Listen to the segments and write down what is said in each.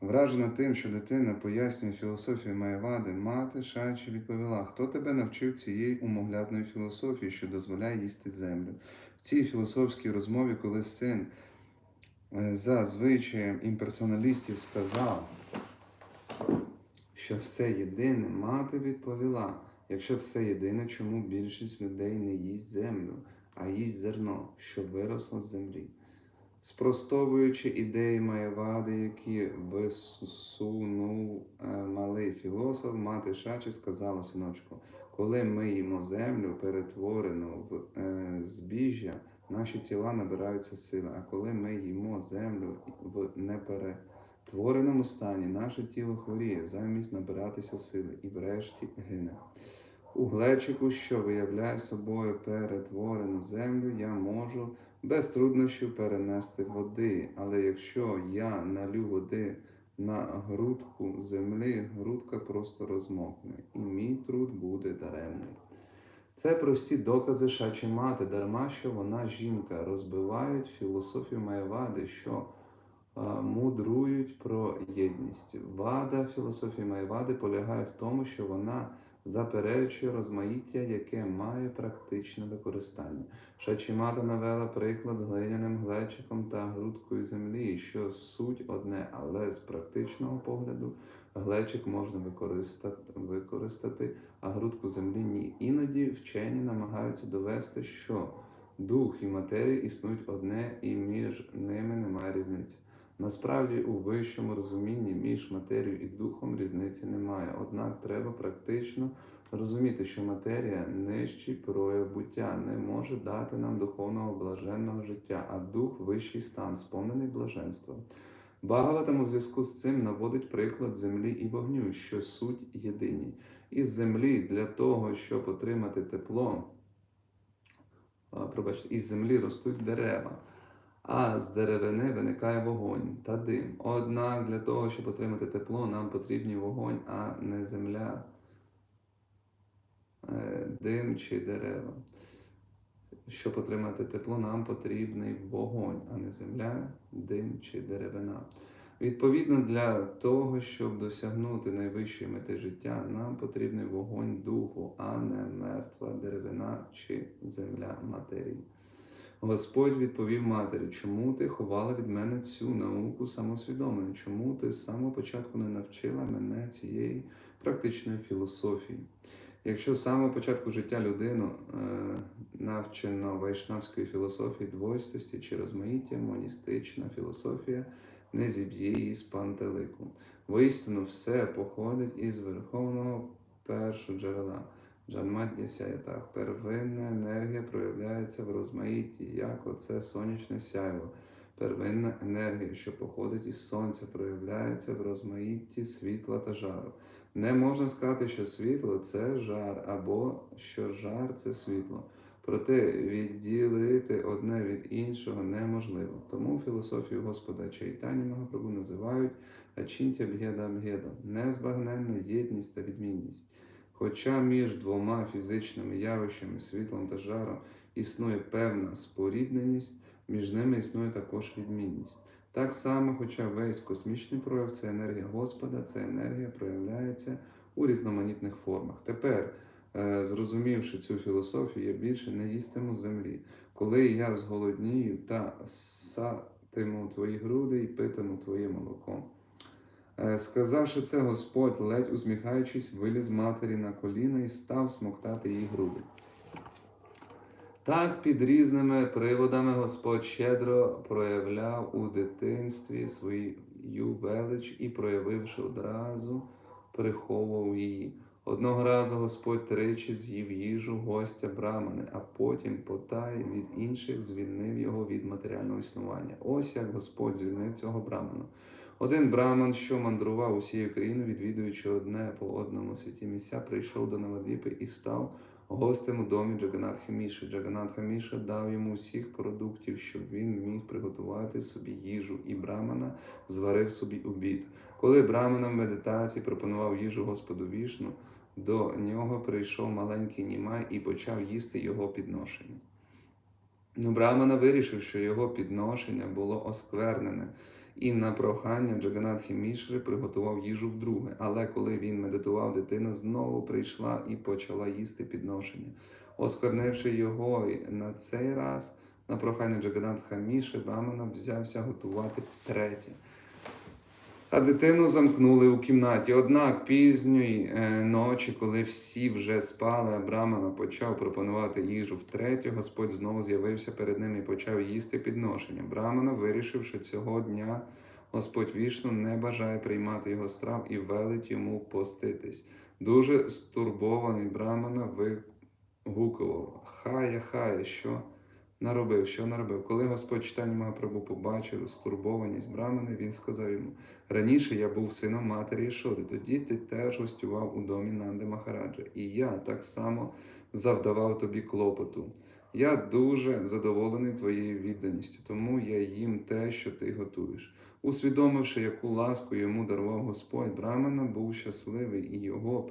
Вражена тим, що дитина пояснює філософію Маєвади, мати Шачі відповіла, хто тебе навчив цієї умоглядної філософії, що дозволяє їсти землю. В цій філософській розмові, коли син е, за звичаєм імперсоналістів сказав, що все єдине, мати відповіла, якщо все єдине, чому більшість людей не їсть землю, а їсть зерно, що виросло з землі. Спростовуючи ідеї Маєвади, які висунув е, малий філософ, мати Шачі сказала синочку, коли ми їмо землю, перетворену в е, збіжжя, наші тіла набираються сили. А коли ми їмо землю в неперетвореному стані, наше тіло хворіє, замість набиратися сили і врешті гине. У глечику, що виявляє собою перетворену землю, я можу без труднощів перенести води, але якщо я налю води на грудку землі, грудка просто розмокне, і мій труд буде даремний. Це прості докази Шачі мати, дарма що вона жінка, розбивають філософію Маєвади, що е, мудрують про єдність. Вада філософії Маєвади полягає в тому, що вона заперечує розмаїття, яке має практичне використання. Шачімата навела приклад з глиняним глечиком та грудкою землі, що суть одне, але з практичного погляду глечик можна використати, використати, а грудку землі ні. Іноді вчені намагаються довести, що дух і матерія існують одне, і між ними немає різниці. Насправді, у вищому розумінні між матерією і духом різниці немає. Однак треба практично розуміти, що матерія нижчий прояв буття не може дати нам духовного блаженного життя, а дух вищий стан, сповнений блаженством. Багаватам у зв'язку з цим наводить приклад землі і вогню, що суть єдині. Із землі для того, щоб отримати тепло, пробачте, із землі ростуть дерева а з деревини виникає вогонь та дим. Однак для того, щоб отримати тепло, нам потрібні вогонь, а не земля, е, дим чи дерева. Щоб отримати тепло, нам потрібний вогонь, а не земля, дим чи деревина. Відповідно, для того, щоб досягнути найвищої мети життя, нам потрібний вогонь духу, а не мертва деревина чи земля матерії. Господь відповів матері, чому ти ховала від мене цю науку самосвідомлення? Чому ти з самого початку не навчила мене цієї практичної філософії? Якщо з самого початку життя людину е, навчено вайшнавської філософії двойстості чи розмаїття, моністична філософія не зіб'є її з пантелику. Воістину все походить із верховного першого джерела. Джанмадді сяєтах. Первинна енергія проявляється в розмаїтті, як оце сонячне сяйво. Первинна енергія, що походить із сонця, проявляється в розмаїтті світла та жару. Не можна сказати, що світло це жар, або що жар це світло. Проте відділити одне від іншого неможливо. Тому філософію Господа Чайтані Магапрабу називають Ачінтя Бгеда Бгеда, незбагненна єдність та відмінність. Хоча між двома фізичними явищами, світлом та жаром, існує певна спорідненість, між ними існує також відмінність. Так само, хоча весь космічний прояв це енергія Господа, ця енергія проявляється у різноманітних формах. Тепер, е, зрозумівши цю філософію, я більше не їстиму землі. Коли я зголоднію та сатиму твої груди і питиму твоє молоко. Е, Сказавши це, Господь, ледь усміхаючись, виліз матері на коліна і став смоктати її груди. Так під різними приводами Господь щедро проявляв у дитинстві свою велич і, проявивши одразу, приховував її. Одного разу Господь тричі з'їв їжу гостя Брамани, а потім потай від інших звільнив його від матеріального існування. Ось як Господь звільнив цього браману. Один браман, що мандрував усією країною, відвідуючи одне по одному святі місця, прийшов до Навадвіпи і став гостем у домі Джаганатхи Міши. Джаганатха Міша дав йому усіх продуктів, щоб він міг приготувати собі їжу, і брамана зварив собі обід. Коли брамана в медитації пропонував їжу Господу Вішну, до нього прийшов маленький німай і почав їсти його підношення. Ну, Брамана вирішив, що його підношення було осквернене, і на прохання Джаганатхі Мішри приготував їжу вдруге. Але коли він медитував, дитина знову прийшла і почала їсти підношення. Осквернивши його на цей раз, на прохання Джаганатха Мішри, Брамана взявся готувати втретє. А дитину замкнули у кімнаті. Однак пізньої е, ночі, коли всі вже спали, а Брамана почав пропонувати їжу втретє, Господь знову з'явився перед ним і почав їсти підношення. Брамана вирішив, що цього дня Господь вішну не бажає приймати його страв і велить йому поститись. Дуже стурбований Брамана вигукував: Хая, хая, що наробив, що наробив. Коли Господь читання Магапрабу побачив стурбованість Брамани, він сказав йому. Раніше я був сином матері Ішоди, тоді ти теж гостював у домі Нанди Махараджа, і я так само завдавав тобі клопоту. Я дуже задоволений твоєю відданістю, тому я їм те, що ти готуєш. Усвідомивши, яку ласку йому дарував Господь, Брамана був щасливий і його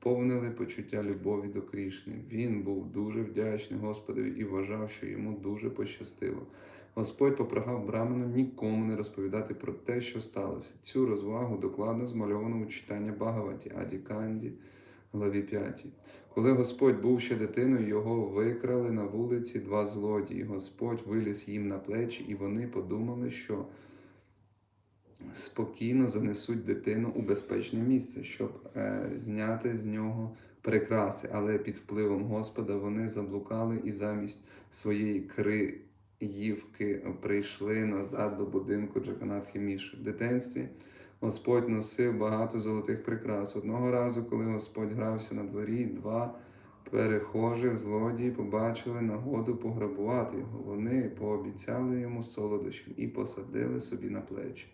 переповнили почуття любові до Крішни. Він був дуже вдячний Господові і вважав, що йому дуже пощастило. Господь попрохав Браману нікому не розповідати про те, що сталося. Цю розвагу докладно змальовано у читання Багаваті Аді Канді, главі 5. Коли Господь був ще дитиною, його викрали на вулиці два злодії. Господь виліз їм на плечі, і вони подумали, що спокійно занесуть дитину у безпечне місце, щоб е, зняти з нього прикраси. Але під впливом Господа вони заблукали і замість своєї кри. Ївки прийшли назад до будинку Джаганатхи Міші. В дитинстві Господь носив багато золотих прикрас. Одного разу, коли Господь грався на дворі, два перехожих злодії побачили нагоду пограбувати його. Вони пообіцяли йому солодощів і посадили собі на плечі.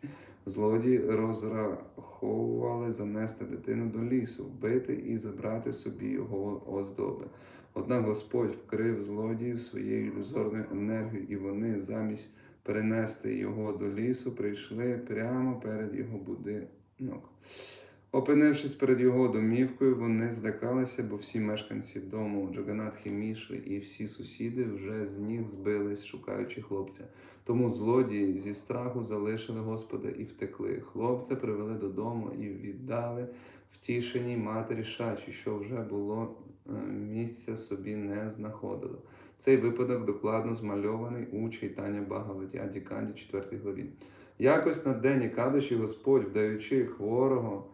Злодії розраховували занести дитину до лісу, вбити і забрати собі його оздоби. Однак Господь вкрив злодіїв своєю ілюзорною енергією, і вони замість перенести його до лісу, прийшли прямо перед його будинок. Опинившись перед його домівкою, вони злякалися, бо всі мешканці дому Джаганатхи Мішри і всі сусіди вже з ніг збились, шукаючи хлопця. Тому злодії зі страху залишили Господа і втекли. Хлопця привели додому і віддали втішеній матері Шачі, що вже було е, місця собі не знаходило. Цей випадок докладно змальований у читання Багаваті Аді Канді 4 главі. Якось на день Кадиші Господь, вдаючи хворого,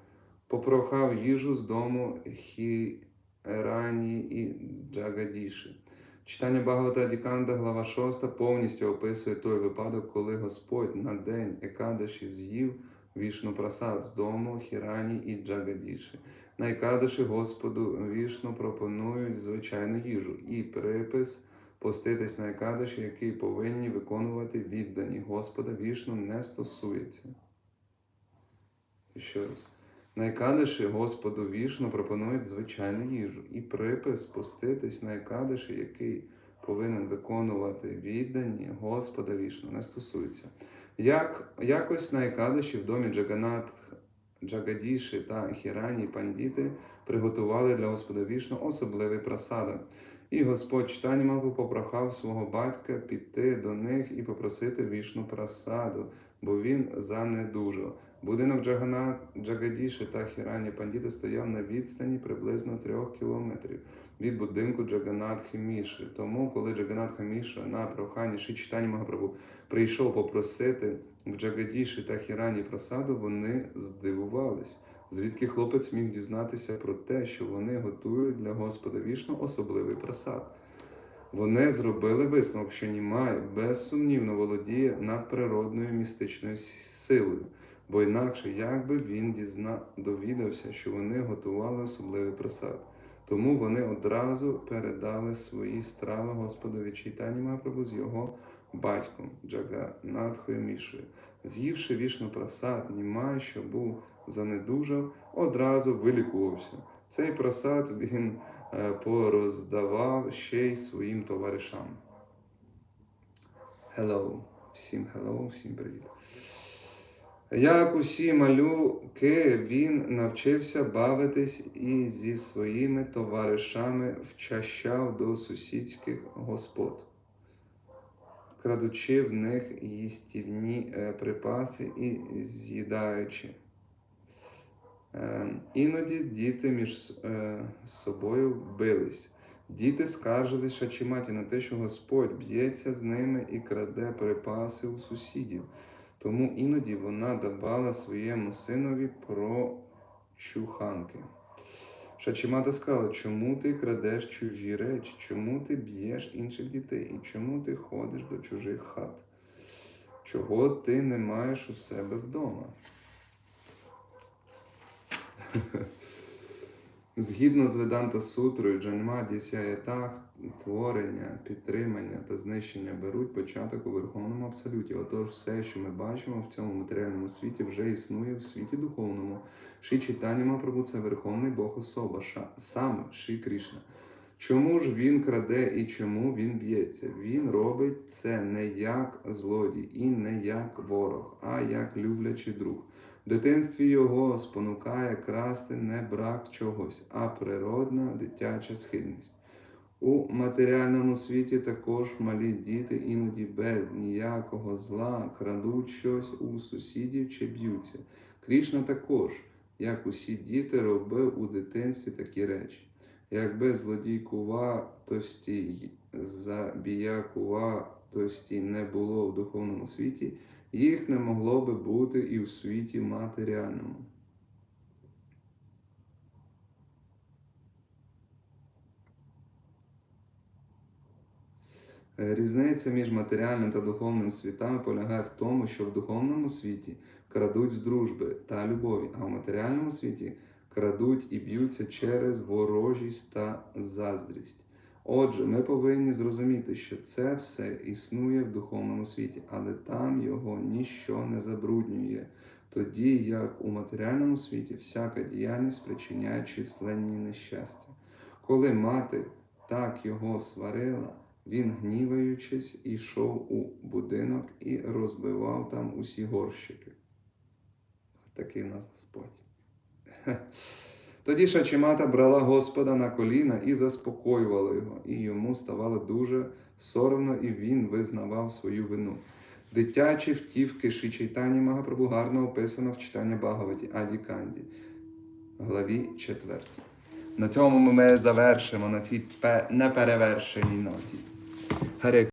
попрохав їжу з дому Хірані і Джагадіші. Читання Багавата Адіканда, глава 6, повністю описує той випадок, коли Господь на день Екадаші з'їв вішну прасад з дому Хірані і Джагадіші. На Екадаші Господу вішну пропонують звичайну їжу і припис поститись на Екадаші, який повинні виконувати віддані Господа вішну не стосується. І ще раз. На Екадиші Господу вішну пропонують звичайну їжу і припис спуститись на Екадиші, який повинен виконувати віддані Господа вішну, не стосується. Як, якось на в домі Джаганат, Джагадіші та Хірані Пандіти приготували для Господа вішну особливий просадок. І Господь читанням попрохав свого батька піти до них і попросити вішну просаду, бо він занедужав. Будинок Джагана, Джагадіші та Хірані Пандіти стояв на відстані приблизно трьох кілометрів від будинку Джаганатхи Міші. Тому, коли Джаганатха Міша на прохання Ші читання Магапрабу прийшов попросити в Джагадіші та Хірані просаду, вони здивувались. Звідки хлопець міг дізнатися про те, що вони готують для Господа вішну особливий просад. Вони зробили висновок, що Німай безсумнівно володіє надприродною містичною силою, бо інакше як би він дізна... довідався, що вони готували особливий просад. Тому вони одразу передали свої страви Господові Чайтані Мапрабу з його батьком Джаганатхою Мішою. З'ївши вішну просад, Німай, що був занедужав, одразу вилікувався. Цей просад він е, пороздавав ще й своїм товаришам. Hello. Всім hello, всім привіт. Як усі малюки, він навчився бавитись і зі своїми товаришами вчащав до сусідських господ. Крадучи в них їстівні е, припаси і з'їдаючи. Е, Іноді діти між е, собою бились. Діти скаржились Шачіматі на те, що Господь б'ється з ними і краде припаси у сусідів. Тому іноді вона давала своєму синові прочуханки. Шачімата сказала, чому ти крадеш чужі речі, чому ти б'єш інших дітей, і чому ти ходиш до чужих хат? Чого ти не маєш у себе вдома? Згідно з Веданта Сутрою, Джанма Дісяєтах, творення, підтримання та знищення беруть початок у Верховному Абсолюті. Отож, все, що ми бачимо в цьому матеріальному світі, вже існує в світі духовному. Ші читання Мапрабу це Верховний Бог особа, ша, сам Ші Кришна. Чому ж він краде і чому він б'ється? Він робить це не як злодій і не як ворог, а як люблячий друг. В дитинстві його спонукає красти не брак чогось, а природна дитяча схильність. У матеріальному світі також малі діти іноді без ніякого зла крадуть щось у сусідів чи б'ються. Крішна також, як усі діти, робив у дитинстві такі речі. Якби злодійкуватості забіякуватості не було в духовному світі, їх не могло би бути і в світі матеріальному. Е, Різниця між матеріальним та духовним світами полягає в тому, що в духовному світі крадуть з дружби та любові, а в матеріальному світі крадуть і б'ються через ворожість та заздрість. Отже, ми повинні зрозуміти, що це все існує в духовному світі, але там його ніщо не забруднює, тоді як у матеріальному світі всяка діяльність спричиняє численні нещастя. Коли мати так його сварила, він, гніваючись, ішов у будинок і розбивав там усі горщики. Такий у нас Господь. Тоді Шачімата брала Господа на коліна і заспокоювала його, і йому ставало дуже соромно, і він визнавав свою вину. Дитячі втівки Шичайтані Магапрабу гарно описано в читанні Багаваті Аді Канді, главі 4. На цьому ми завершимо на цій неперевершеній ноті.